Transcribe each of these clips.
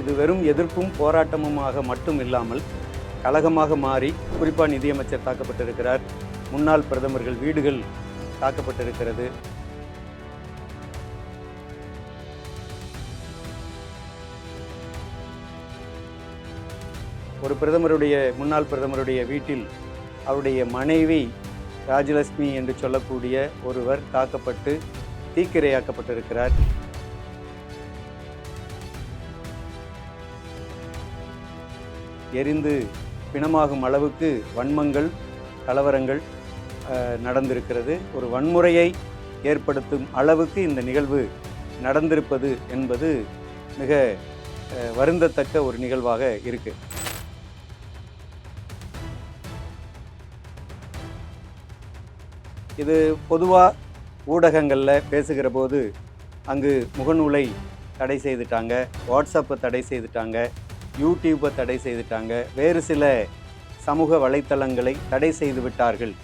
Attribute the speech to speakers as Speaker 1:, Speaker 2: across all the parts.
Speaker 1: இது வெறும் எதிர்ப்பும் போராட்டமுமாக மட்டும் இல்லாமல் கழகமாக மாறி குறிப்பாக நிதியமைச்சர் தாக்கப்பட்டிருக்கிறார். முன்னாள் பிரதமர்கள் வீடுகள் தாக்கப்பட்டிருக்கிறது. ஒரு பிரதமருடைய முன்னாள் பிரதமருடைய வீட்டில் அவருடைய மனைவி ராஜலட்சுமி என்று சொல்லக்கூடிய ஒருவர் தாக்கப்பட்டு தீக்கிரையாக்கப்பட்டிருக்கிறார். எரிந்து பிணமாகும் அளவுக்கு வன்மங்கள் கலவரங்கள் நடந்திருக்கிறது. ஒரு வன்முறையை ஏற்படுத்தும் அளவுக்கு இந்த நிகழ்வு நடந்திருப்பது என்பது மிக வருந்தத்தக்க ஒரு நிகழ்வாக இருக்கு. இது பொதுவாக ஊடகங்களில் பேசுகிற போது அங்கு முகநூலை தடை செய்துட்டாங்க வாட்ஸ்அப்பை தடை செய்துட்டாங்க. யூடியூப்பை தடை செய்துட்டாங்க. வேறு சில சமூக வலைத்தளங்களை தடை செய்து விட்டார்கள்.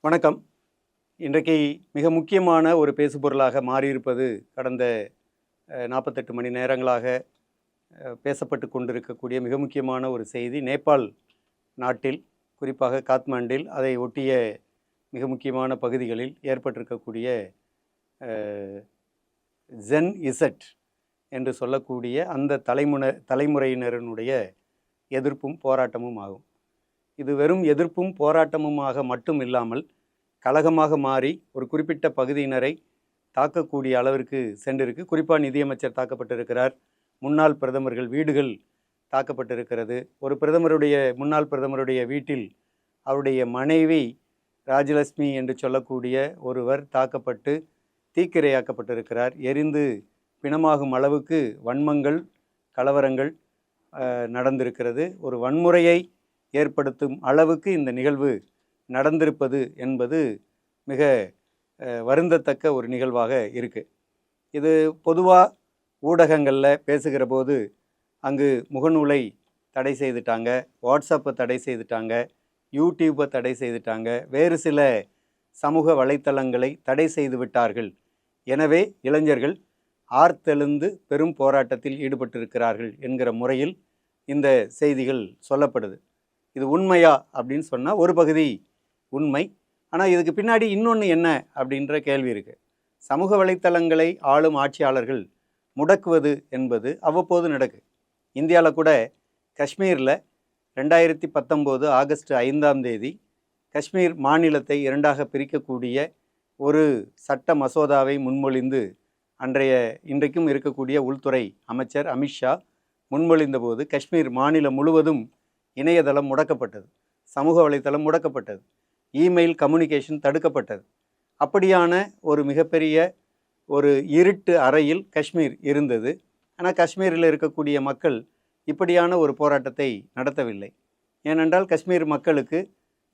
Speaker 1: வணக்கம். இன்றைக்கு மிக முக்கியமான ஒரு பேசுபொருளாக மாறியிருப்பது கடந்த நாற்பத்தெட்டு மணி நேரங்களாக பேசப்பட்டு கொண்டிருக்கக்கூடிய மிக முக்கியமான ஒரு செய்தி. நேபாள் நாட்டில் குறிப்பாக காத்மாண்டில் அதை ஒட்டிய மிக முக்கியமான பகுதிகளில் ஏற்பட்டிருக்கக்கூடிய ஜென் இசட் என்று சொல்லக்கூடிய அந்த தலைமுறை தலைமுறையினரினுடைய எதிர்ப்பும் போராட்டமும் ஆகும். இது வெறும் எதிர்ப்பும் போராட்டமுமாக மட்டும் இல்லாமல் கழகமாக மாறி ஒரு குறிப்பிட்ட பகுதியினரை தாக்கக்கூடிய அளவிற்கு சென்றிருக்கு. குறிப்பாக நிதியமைச்சர் தாக்கப்பட்டிருக்கிறார். முன்னாள் பிரதமர்கள் வீடுகள் தாக்கப்பட்டிருக்கிறது. ஒரு பிரதமருடைய முன்னாள் பிரதமருடைய வீட்டில் அவருடைய மனைவி ராஜலட்சுமி என்று சொல்லக்கூடிய ஒருவர் தாக்கப்பட்டு தீக்கிரையாக்கப்பட்டிருக்கிறார். எரிந்து பிணமாகும் அளவுக்கு வன்மங்கள் கலவரங்கள் நடந்திருக்கிறது. ஒரு வன்முறையை ஏற்படுத்தும் அளவுக்கு இந்த நிகழ்வு நடந்திருப்பது என்பது மிக வருந்தத்தக்க ஒரு நிகழ்வாக இருக்குது இது பொதுவாக ஊடகங்களில் பேசுகிற போது அங்கு முகநூலை தடை செய்துட்டாங்க வாட்ஸ்அப்பை தடை செய்துட்டாங்க யூடியூப்பை தடை செய்துட்டாங்க வேறு சில சமூக வலைத்தளங்களை தடை செய்து விட்டார்கள். எனவே இளைஞர்கள் ஆர்த்தெழுந்து பெரும் போராட்டத்தில் ஈடுபட்டிருக்கிறார்கள் என்கிற முறையில் இந்த செய்திகள் சொல்லப்படுது. இது உண்மையா அப்படின்னு சொன்னால் ஒரு பகுதி உண்மை. ஆனால் இதுக்கு பின்னாடி இன்னொன்று என்ன அப்படின்ற கேள்வி இருக்குது சமூக வலைத்தளங்களை ஆளும் ஆட்சியாளர்கள் முடக்குவது என்பது அவ்வப்போது நடக்கு. இந்தியாவில் கூட காஷ்மீரில் ரெண்டாயிரத்தி பத்தொம்போது ஆகஸ்ட் ஐந்தாம் தேதி காஷ்மீர் மாநிலத்தை இரண்டாக பிரிக்கக்கூடிய ஒரு சட்ட மசோதாவை முன்மொழிந்து அன்றைய இன்றைக்கும் இருக்கக்கூடிய உள்துறை அமைச்சர் அமித்ஷா முன்மொழிந்தபோது காஷ்மீர் மாநிலம் முழுவதும் இணையதளம் முடக்கப்பட்டது. சமூக வலைத்தளம் முடக்கப்பட்டது. Email communication தடுக்கப்பட்டது. அப்படியான ஒரு மிகப்பெரிய ஒரு இருட்டு அறையில் காஷ்மீர் இருந்தது. ஆனால் காஷ்மீரில் இருக்கக்கூடிய மக்கள் இப்படியான ஒரு போராட்டத்தை நடத்தவில்லை. ஏனென்றால் காஷ்மீர் மக்களுக்கு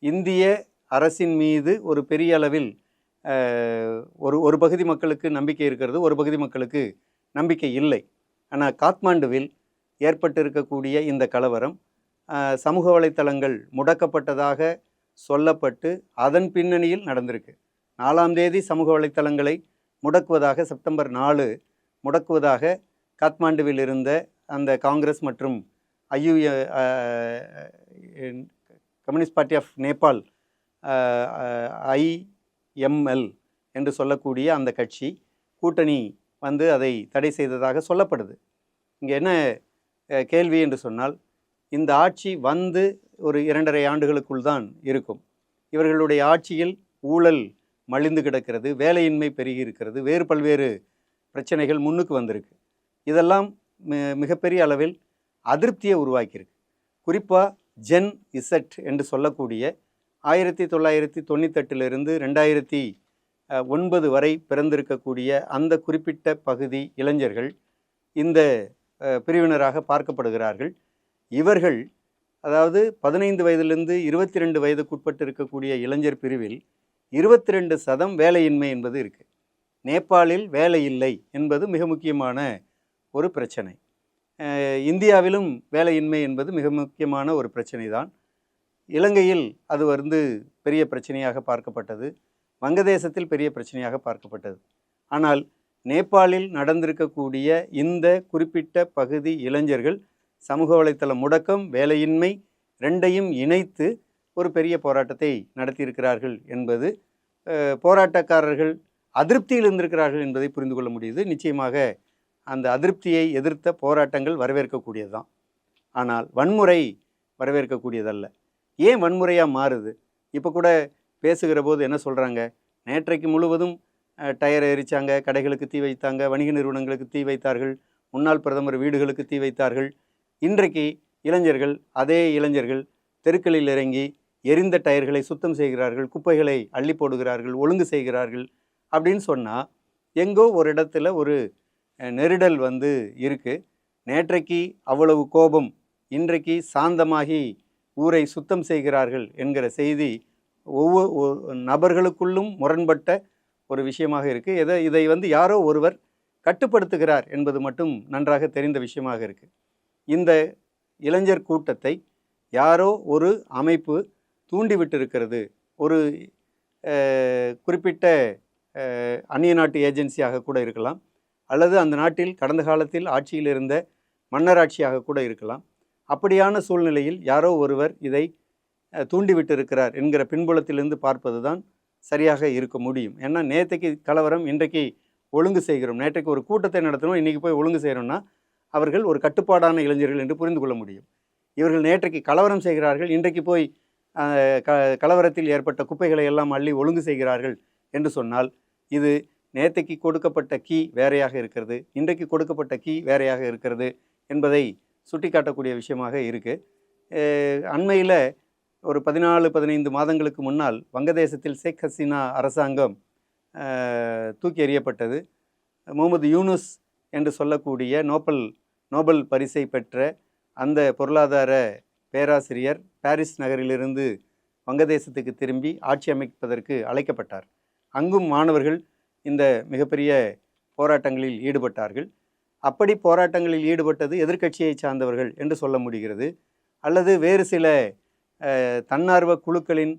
Speaker 1: இந்திய அரசின் மீது ஒரு பெரிய அளவில் ஒரு ஒரு பகுதி மக்களுக்கு நம்பிக்கை இருக்கிறது ஒரு பகுதி மக்களுக்கு நம்பிக்கை இல்லை. ஆனால் காத்மாண்டுவில் ஏற்பட்டிருக்கக்கூடிய இந்த கலவரம் சமூக வலைத்தளங்கள் முடக்கப்பட்டதாக சொல்லப்பட்டு அதன் பின்னணியில் நடந்திருக்கு. நாலாம் தேதி சமூக வலைத்தளங்களை முடக்குவதாக செப்டம்பர் நாலு முடக்குவதாக காத்மாண்டுவில் இருந்த அந்த காங்கிரஸ் மற்றும் ஐயு communist party of Nepal IML என்று சொல்லக்கூடிய அந்த கட்சி கூட்டணி வந்து அதை தடை செய்ததாக சொல்லப்படுது. இங்கே என்ன கேள்வி என்று சொன்னால் இந்த ஆட்சி வந்து ஒரு இரண்டரை ஆண்டுகளுக்குள் தான் இருக்கும். இவர்களுடைய ஆட்சியில் ஊழல் மலிந்து கிடக்கிறது வேலையின்மை பெருகி இருக்கிறது வேறு பல்வேறு பிரச்சனைகள் முன்னுக்கு வந்திருக்கு. இதெல்லாம் மிகப்பெரிய அளவில் அதிருப்தியை உருவாக்கியிருக்கு. குறிப்பாக ஜென் இசட் என்று சொல்லக்கூடிய ஆயிரத்தி தொள்ளாயிரத்தி தொண்ணூத்தெட்டிலிருந்து ரெண்டாயிரத்தி ஒன்பது வரை பிறந்திருக்கக்கூடிய அந்த குறிப்பிட்ட பகுதி இளைஞர்கள் இந்த பிரிவினராக பார்க்கப்படுகிறார்கள். இவர்கள் அதாவது பதினைந்து வயதிலிருந்து இருபத்தி ரெண்டு வயதுக்குட்பட்டு இருக்கக்கூடிய இளைஞர் பிரிவில் இருபத்தி ரெண்டு சதம் வேலையின்மை என்பது இருக்குது நேபாளில் வேலை இல்லை என்பது மிக முக்கியமான ஒரு பிரச்சனை. இந்தியாவிலும் வேலையின்மை என்பது மிக முக்கியமான ஒரு பிரச்சனை தான் இலங்கையில் அது வந்து பெரிய பிரச்சனையாக பார்க்கப்பட்டது. வங்கதேசத்தில் பெரிய பிரச்சனையாக பார்க்கப்பட்டது. ஆனால் நேபாளில் நடந்திருக்கக்கூடிய இந்த குறிப்பிட்ட பகுதி இளைஞர்கள் சமூக வலைத்தள முடக்கம் வேலையின்மை ரெண்டையும் இணைத்து ஒரு பெரிய போராட்டத்தை நடத்தியிருக்கிறார்கள் என்பது போராட்டக்காரர்கள் அதிருப்தியில் இருந்திருக்கிறார்கள் என்பதை புரிந்து கொள்ள முடியுது. நிச்சயமாக அந்த அதிருப்தியை எதிர்த்த போராட்டங்கள் வரவேற்கக்கூடியது தான் ஆனால் வன்முறை வரவேற்கக்கூடியதல்ல. ஏன் வன்முறையாக மாறுது? இப்போ கூட பேசுகிற போது என்ன சொல்கிறாங்க நேற்றைக்கு முழுவதும் டயரை டயர் எரிச்சாங்க கடைகளுக்கு தீ வைத்தாங்க வணிக நிறுவனங்களுக்கு தீ வைத்தார்கள் முன்னாள் பிரதமர் வீடுகளுக்கு தீ வைத்தார்கள் இன்றைக்கு இளைஞர்கள் அதே இளைஞர்கள் தெருக்களில் இறங்கி எரிந்த டயர்களை சுத்தம் செய்கிறார்கள் குப்பைகளை அள்ளி போடுகிறார்கள் ஒழுங்கு செய்கிறார்கள் அப்படின்னு சொன்னால் எங்கோ ஒரு இடத்துல ஒரு நெருடல் வந்து இருக்குது நேற்றைக்கு அவ்வளவு கோபம் இன்றைக்கு சாந்தமாகி ஊரை சுத்தம் செய்கிறார்கள் என்கிற செய்தி ஒவ்வொரு நபர்களுக்குள்ளும் முரண்பட்ட ஒரு விஷயமாக இருக்குது எதை இதை வந்து யாரோ ஒருவர் கட்டுப்படுத்துகிறார் என்பது மட்டும் நன்றாக தெரிந்த விஷயமாக இருக்குது இந்த இளைஞர் கூட்டத்தை யாரோ ஒரு அமைப்பு தூண்டிவிட்டிருக்கிறது. ஒரு குறிப்பிட்ட அந்நிய நாட்டு ஏஜென்சியாக கூட இருக்கலாம். அல்லது அந்த நாட்டில் கடந்த காலத்தில் ஆட்சியில் இருந்த மன்னராட்சியாக கூட இருக்கலாம். அப்படியான சூழ்நிலையில் யாரோ ஒருவர் இதை தூண்டிவிட்டிருக்கிறார் என்கிற பின்புலத்திலிருந்து பார்ப்பது தான் சரியாக இருக்க முடியும். ஏன்னா நேற்றைக்கு கலவரம் இன்றைக்கு ஒழுங்கு செய்கிறோம். நேற்றைக்கு ஒரு கூட்டத்தை நடத்தணும் இன்றைக்கி போய் ஒழுங்கு செய்கிறோம்னா அவர்கள் ஒரு கட்டுப்பாடான இளைஞர்கள் என்று புரிந்து கொள்ள முடியும். இவர்கள் நேற்றைக்கு கலவரம் செய்கிறார்கள் இன்றைக்கு போய் க கலவரத்தில் ஏற்பட்ட குப்பைகளை எல்லாம் அள்ளி ஒழுங்கு செய்கிறார்கள் என்று சொன்னால் இது நேற்றைக்கு கொடுக்கப்பட்ட கீ வேறையாக இருக்கிறது இன்றைக்கு கொடுக்கப்பட்ட கீ வேறையாக இருக்கிறது என்பதை சுட்டிக்காட்டக்கூடிய விஷயமாக இருக்குது அண்மையில் ஒரு பதினாலு பதினைந்து மாதங்களுக்கு முன்னால் வங்கதேசத்தில் ஷேக் ஹசீனா அரசாங்கம் தூக்கி எறியப்பட்டது. முகமது யூனுஸ் என்று சொல்லக்கூடிய நோபல் நோபல் பரிசை பெற்ற அந்த பொருளாதார பேராசிரியர் பாரிஸ் நகரிலிருந்து வங்கதேசத்துக்கு திரும்பி ஆட்சி அமைப்பதற்கு அழைக்கப்பட்டார். அங்கும் மாணவர்கள் இந்த மிகப்பெரிய போராட்டங்களில் ஈடுபட்டார்கள். அப்படி போராட்டங்களில் ஈடுபட்டது எதிர்க்கட்சியை சார்ந்தவர்கள் என்று சொல்ல முடிகிறது. அல்லது வேறு சில தன்னார்வ குழுக்களின்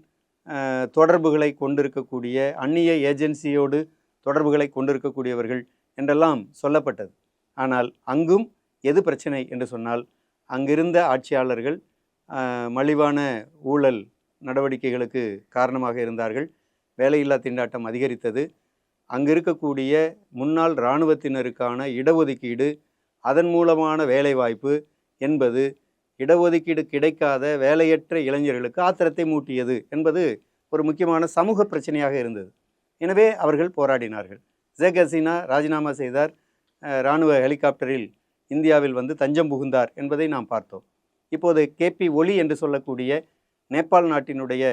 Speaker 1: தொடர்புகளை கொண்டிருக்கக்கூடிய அந்நிய ஏஜென்சியோடு தொடர்புகளை கொண்டிருக்கக்கூடியவர்கள் என்றெல்லாம் சொல்லப்பட்டது. ஆனால் அங்கும் எது பிரச்சனை என்று சொன்னால் அங்கிருந்த ஆட்சியாளர்கள் மலிவான ஊழல் நடவடிக்கைகளுக்கு காரணமாக இருந்தார்கள். வேலையில்லா திண்டாட்டம் அதிகரித்தது. அங்கு இருக்கக்கூடிய முன்னாள் இராணுவத்தினருக்கான இடஒதுக்கீடு அதன் மூலமான வேலைவாய்ப்பு என்பது இடஒதுக்கீடு கிடைக்காத வேலையற்ற இளைஞர்களுக்கு ஆத்திரத்தை மூட்டியது என்பது ஒரு முக்கியமான சமூக பிரச்சனையாக இருந்தது. எனவே அவர்கள் போராடினார்கள். ஜேக் ஹசீனா ராஜினாமா செய்தார். இராணுவ ஹெலிகாப்டரில் இந்தியாவில் வந்து தஞ்சம் புகுந்தார் என்பதை நாம் பார்த்தோம். இப்போது கேபி ஒலி என்று சொல்லக்கூடிய நேபாள் நாட்டினுடைய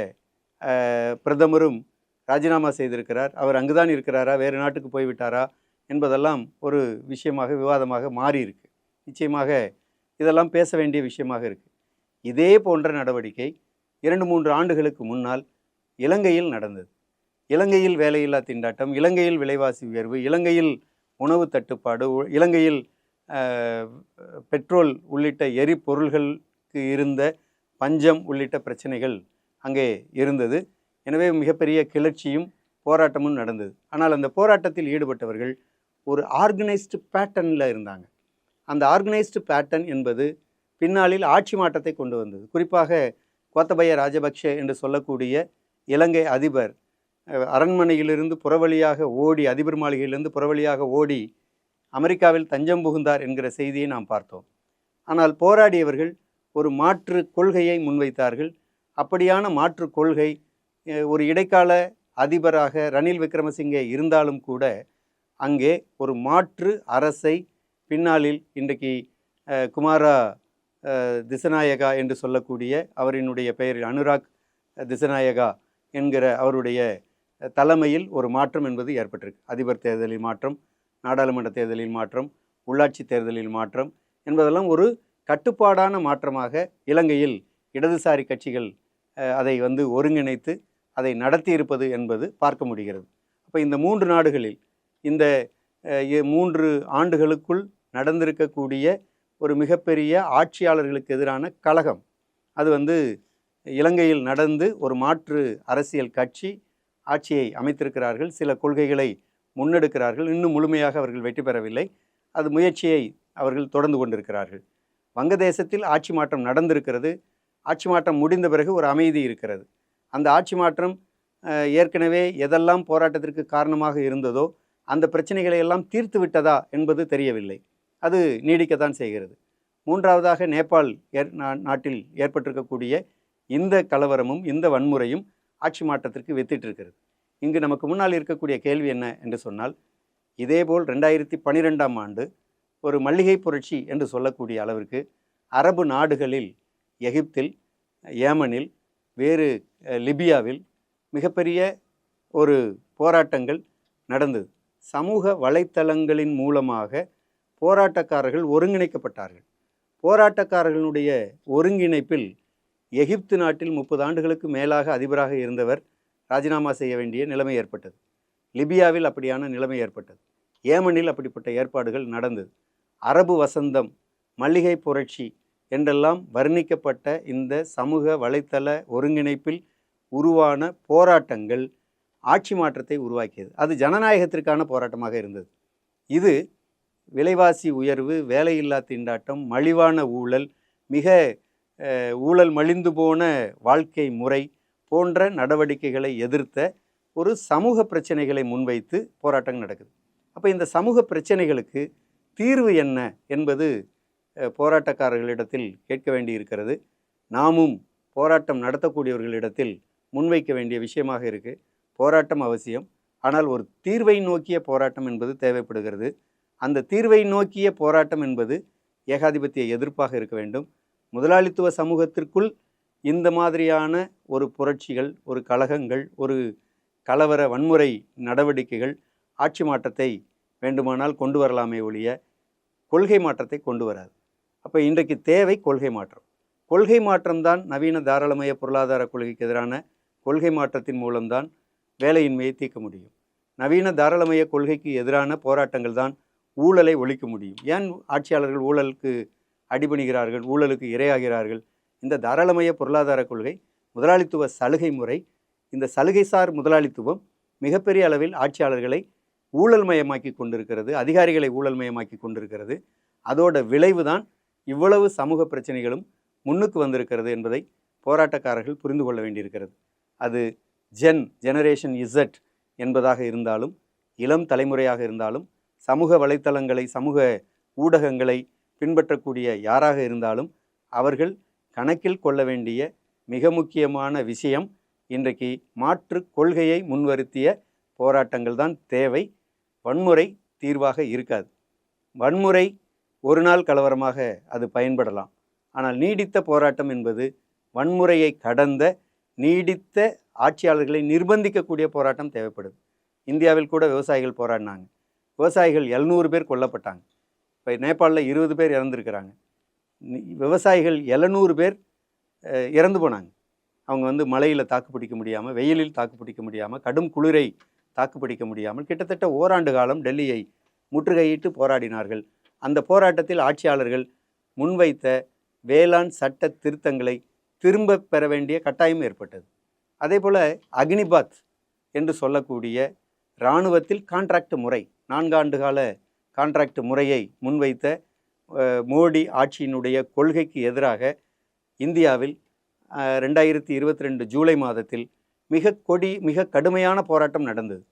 Speaker 1: பிரதமரும் ராஜினாமா செய்திருக்கிறார். அவர் அங்குதான் இருக்கிறாரா? வேறு நாட்டுக்கு போய்விட்டாரா? என்பதெல்லாம் ஒரு விஷயமாக விவாதமாக மாறி இருக்கு நிச்சயமாக இதெல்லாம் பேச வேண்டிய விஷயமாக இருக்குது இதே போன்ற நடவடிக்கை இரண்டு மூன்று ஆண்டுகளுக்கு முன்னால் இலங்கையில் நடந்தது. இலங்கையில் வேலையில்லா திண்டாட்டம் இலங்கையில் விலைவாசி உயர்வு இலங்கையில் உணவு தட்டுப்பாடு இலங்கையில் பெட்ரோல் உள்ளிட்ட எரிபொருள்களுக்கு இருந்த பஞ்சம் உள்ளிட்ட பிரச்சனைகள் அங்கே இருந்தது. எனவே மிகப்பெரிய கிளர்ச்சியும் போராட்டமும் நடந்தது. ஆனால் அந்த போராட்டத்தில் ஈடுபட்டவர்கள் ஒரு ஆர்கனைஸ்டு பேட்டர்னில் இருந்தாங்க. அந்த ஆர்கனைஸ்டு பேட்டர்ன் என்பது பின்னாளில் ஆட்சி மாற்றத்தை கொண்டு வந்தது. குறிப்பாக கோத்தபய ராஜபக்ஷ என்று சொல்லக்கூடிய இலங்கை அதிபர் அரண்மனையிலிருந்து புறவழியாக ஓடி அதிபர் மாளிகையிலிருந்து புறவழியாக ஓடி அமெரிக்காவில் தஞ்சம் புகுந்தார் என்கிற செய்தியை நாம் பார்த்தோம். ஆனால் போராடியவர்கள் ஒரு மாற்று கொள்கையை முன்வைத்தார்கள். அப்படியான மாற்று கொள்கை ஒரு இடைக்கால அதிபராக ரணில் விக்ரமசிங்கே இருந்தாலும் கூட அங்கே ஒரு மாற்று அரசை பின்னாளில் இன்றைக்கு குமாரா திசநாயகா என்று சொல்லக்கூடிய அவரினுடைய பெயர் அனுராக் திசநாயகா என்கிற அவருடைய தலைமையில் ஒரு மாற்றம் என்பது ஏற்பட்டிருக்கு. அதிபர் தேர்தலில் மாற்றம் நாடாளுமன்ற தேர்தலில் மாற்றம் உள்ளாட்சி தேர்தலில் மாற்றம் என்பதெல்லாம் ஒரு கட்டுப்பாடான மாற்றமாக இலங்கையில் இடதுசாரி கட்சிகள் அதை வந்து ஒருங்கிணைத்து அதை நடத்தியிருப்பது என்பது பார்க்க முடிகிறது. அப்போ இந்த மூன்று நாடுகளில் இந்த மூன்று ஆண்டுகளுக்குள் நடந்திருக்கக்கூடிய ஒரு மிகப்பெரிய ஆட்சியாளர்களுக்கு எதிரான கழகம் அது வந்து இலங்கையில் நடந்து ஒரு மாற்று அரசியல் கட்சி ஆட்சியை அமைத்திருக்கிறார்கள். சில கொள்கைகளை முன்னெடுக்கிறார்கள். இன்னும் முழுமையாக அவர்கள் வெற்றி பெறவில்லை. அது முயற்சியை அவர்கள் தொடர்ந்து கொண்டிருக்கிறார்கள். வங்கதேசத்தில் ஆட்சி மாற்றம் நடந்திருக்கிறது. ஆட்சி மாற்றம் முடிந்த பிறகு ஒரு அமைதி இருக்கிறது. அந்த ஆட்சி மாற்றம் ஏற்கனவே எதெல்லாம் போராட்டத்திற்கு காரணமாக இருந்ததோ அந்த பிரச்சனைகளை எல்லாம் தீர்த்து விட்டதா என்பது தெரியவில்லை. அது நீடிக்கத்தான் செய்கிறது. மூன்றாவதாக நேபாள் ஏற் நா- நாட்டில் ஏற்பட்டிருக்கக்கூடிய இந்த கலவரமும் இந்த வன்முறையும் ஆட்சி மாற்றத்திற்கு வித்திட்டிருக்கிறது. இங்கு நமக்கு முன்னால் இருக்கக்கூடிய கேள்வி என்ன என்று சொன்னால் இதேபோல் ரெண்டாயிரத்தி பன்னிரெண்டாம் ஆண்டு ஒரு மல்லிகை புரட்சி என்று சொல்லக்கூடிய அளவிற்கு அரபு நாடுகளில் எகிப்தில் ஏமனில் வேறு லிபியாவில் மிகப்பெரிய ஒரு போராட்டங்கள் நடந்தது. சமூக வலைத்தளங்களின் மூலமாக போராட்டக்காரர்கள் ஒருங்கிணைக்கப்பட்டார்கள். போராட்டக்காரர்களுடைய ஒருங்கிணைப்பில் எகிப்து நாட்டில் முப்பது ஆண்டுகளுக்கு மேலாக அதிபராக இருந்தவர் ராஜினாமா செய்ய வேண்டிய நிலைமை ஏற்பட்டது. லிபியாவில் அப்படியான நிலைமை ஏற்பட்டது. ஏமனில் அப்படிப்பட்ட ஏற்பாடுகள் நடந்தது. அரபு வசந்தம் மல்லிகை புரட்சி என்றெல்லாம் வர்ணிக்கப்பட்ட இந்த சமூக வலைத்தள ஒருங்கிணைப்பில் உருவான போராட்டங்கள் ஆட்சி மாற்றத்தை உருவாக்கியது. அது ஜனநாயகத்திற்கான போராட்டமாக இருந்தது. இது விலைவாசி உயர்வு வேலையில்லா திண்டாட்டம் மலிவான ஊழல் மிக ஊழல் மலிந்து போன வாழ்க்கை முறை போன்ற நடவடிக்கைகளை எதிர்த்த ஒரு சமூக பிரச்சனைகளை முன்வைத்து போராட்டம் நடக்குது. அப்போ இந்த சமூக பிரச்சனைகளுக்கு தீர்வு என்ன என்பது போராட்டக்காரர்களிடத்தில் கேட்க வேண்டியிருக்கிறது. நாமும் போராட்டம் நடத்தக்கூடியவர்களிடத்தில் முன்வைக்க வேண்டிய விஷயமாக இருக்குது போராட்டம் அவசியம். ஆனால் ஒரு தீர்வை நோக்கிய போராட்டம் என்பது தேவைப்படுகிறது. அந்த தீர்வை நோக்கிய போராட்டம் என்பது ஏகாதிபத்திய எதிர்ப்பாக இருக்க வேண்டும். முதலாளித்துவ சமூகத்திற்குள் இந்த மாதிரியான ஒரு புரட்சிகள் ஒரு கழகங்கள் ஒரு கலவர வன்முறை நடவடிக்கைகள் ஆட்சி மாற்றத்தை வேண்டுமானால் கொண்டு வரலாமே ஒழிய கொள்கை மாற்றத்தை கொண்டு வராது. அப்போ இன்றைக்கு தேவை கொள்கை மாற்றம். கொள்கை மாற்றம்தான் நவீன தாராளமய பொருளாதார கொள்கைக்கு எதிரான கொள்கை மாற்றத்தின் மூலம்தான் வேலையின்மையை தீர்க்க முடியும். நவீன தாராளமய கொள்கைக்கு எதிரான போராட்டங்கள் தான் ஊழலை ஒழிக்க முடியும். ஏன் ஆட்சியாளர்கள் ஊழலுக்கு அடிபணிகிறார்கள் ஊழலுக்கு இரையாகிறார்கள்? இந்த தாராளமய பொருளாதார கொள்கை முதலாளித்துவ சலுகை முறை இந்த சலுகைசார் முதலாளித்துவம் மிகப்பெரிய அளவில் ஆட்சியாளர்களை ஊழல்மயமாக்கி கொண்டிருக்கிறது அதிகாரிகளை ஊழல்மயமாக்கி கொண்டிருக்கிறது. அதோட விளைவுதான் இவ்வளவு சமூக பிரச்சனைகளும் முன்னுக்கு வந்திருக்கிறது என்பதை போராட்டக்காரர்கள் புரிந்து கொள்ள வேண்டியிருக்கிறது. அது ஜென் ஜெனரேஷன் இசட் என்பதாக இருந்தாலும் இளம் தலைமுறையாக இருந்தாலும் சமூக வலைத்தளங்களை சமூக ஊடகங்களை பின்பற்றக்கூடிய யாராக இருந்தாலும் அவர்கள் கணக்கில் கொள்ள வேண்டிய மிக முக்கியமான விஷயம் இன்றைக்கு மாற்று கொள்கையை முன்வருத்திய போராட்டங்கள் தான் தேவை. வன்முறை தீர்வாக இருக்காது. வன்முறை ஒரு நாள் கலவரமாக அது பயன்படலாம். ஆனால் நீடித்த போராட்டம் என்பது வன்முறையை கடந்த நீடித்த ஆட்சியாளர்களை நிர்பந்திக்கக்கூடிய போராட்டம் தேவைப்படுது. இந்தியாவில் கூட விவசாயிகள் போராடினாங்க. விவசாயிகள் எழுநூறு பேர் கொல்லப்பட்டாங்க. இப்போ நேபாளில் இருபது பேர் இறந்துருக்கிறாங்க. விவசாயிகள் எழுநூறு பேர் இறந்து போனாங்க. அவங்க வந்து மழையில் தாக்கு பிடிக்க முடியாமல் வெயிலில் தாக்கு பிடிக்க முடியாமல் கடும் குளிரை தாக்கு பிடிக்க முடியாமல் கிட்டத்தட்ட ஓராண்டு காலம் டெல்லியை முற்றுகையிட்டு போராடினார்கள். அந்த போராட்டத்தில் ஆட்சியாளர்கள் முன்வைத்த வேளாண் சட்ட திருத்தங்களை திரும்ப பெற வேண்டிய கட்டாயம் ஏற்பட்டது. அதே போல் அக்னிபாத் என்று சொல்லக்கூடிய இராணுவத்தில் கான்ட்ராக்ட் முறை நான்காண்டு கால கான்ட்ராக்ட் முறையை முன்வைத்த மோடி ஆட்சியினுடைய கொள்கைக்கு எதிராக இந்தியாவில் ரெண்டாயிரத்தி இருபத்தி ரெண்டு ஜூலை மாதத்தில் மிக கொடி மிக கடுமையான போராட்டம் நடந்தது.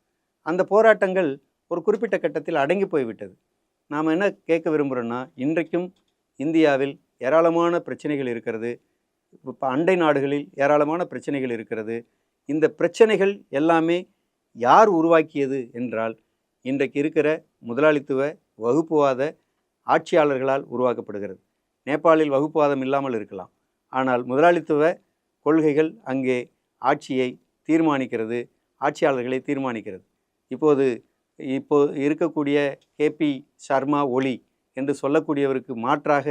Speaker 1: அந்த போராட்டங்கள் ஒரு குறிப்பிட்ட கட்டத்தில் அடங்கி போய்விட்டது. நாம் என்ன கேட்க விரும்புகிறோன்னா இன்றைக்கும் இந்தியாவில் ஏராளமான பிரச்சனைகள் இருக்கிறது. இப்போ அண்டை நாடுகளில் ஏராளமான பிரச்சனைகள் இருக்கிறது. இந்த பிரச்சனைகள் எல்லாமே யார் உருவாக்கியது என்றால் இன்றைக்கு இருக்கிற முதலாளித்துவ வகுப்புவாத ஆட்சியாளர்களால் உருவாக்கப்படுகிறது. நேபாளில் வகுப்புவாதம் இல்லாமல் இருக்கலாம். ஆனால் முதலாளித்துவ கொள்கைகள் அங்கே ஆட்சியை தீர்மானிக்கிறது ஆட்சியாளர்களை தீர்மானிக்கிறது. இப்போது இப்போ இருக்கக்கூடிய கேபி சர்மா ஒலி என்று சொல்லக்கூடியவருக்கு மாற்றாக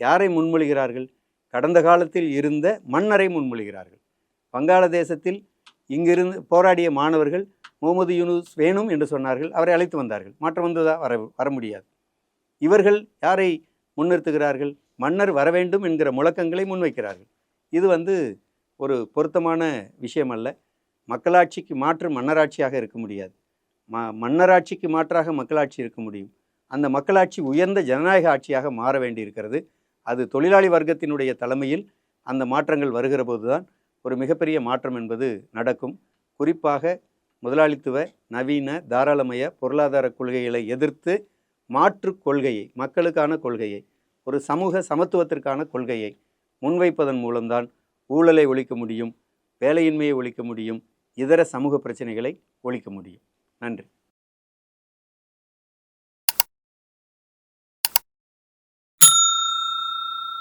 Speaker 1: யாரை முன்மொழிகிறார்கள்? கடந்த காலத்தில் இருந்த மன்னரை முன்மொழிகிறார்கள். வங்காளதேசத்தில் இங்கிருந்து போராடிய மாணவர்கள் முகமது யூனுஸ் வேணும் என்று சொன்னார்கள். அவரை அழைத்து வந்தார்கள். மாற்றம் வந்ததா? வர வர முடியாது. இவர்கள் யாரை முன்னிறுத்துகிறார்கள்? மன்னர் வர வேண்டும் என்கிற முழக்கங்களை முன்வைக்கிறார்கள். இது வந்து ஒரு பொருத்தமான விஷயம் அல்ல. மக்களாட்சிக்கு மாற்று மன்னராட்சியாக இருக்க முடியாது. ம மன்னராட்சிக்கு மாற்றாக மக்களாட்சி இருக்க முடியும். அந்த மக்களாட்சி உயர்ந்த ஜனநாயக ஆட்சியாக மாற வேண்டியிருக்கிறது. அது தொழிலாளி வர்க்கத்தினுடைய தலைமையில் அந்த மாற்றங்கள் வருகிற போதுதான் ஒரு மிகப்பெரிய மாற்றம் என்பது நடக்கும். குறிப்பாக முதலாளித்துவ நவீன தாராளமய பொருளாதார கொள்கைகளை எதிர்த்து மாற்று கொள்கையை மக்களுக்கான கொள்கையை ஒரு சமூக சமத்துவத்திற்கான கொள்கையை முன்வைப்பதன் மூலம்தான் ஊழலை ஒழிக்க முடியும் வேலையின்மையை ஒழிக்க முடியும் இதர சமூக பிரச்சனைகளை ஒழிக்க முடியும். நன்றி.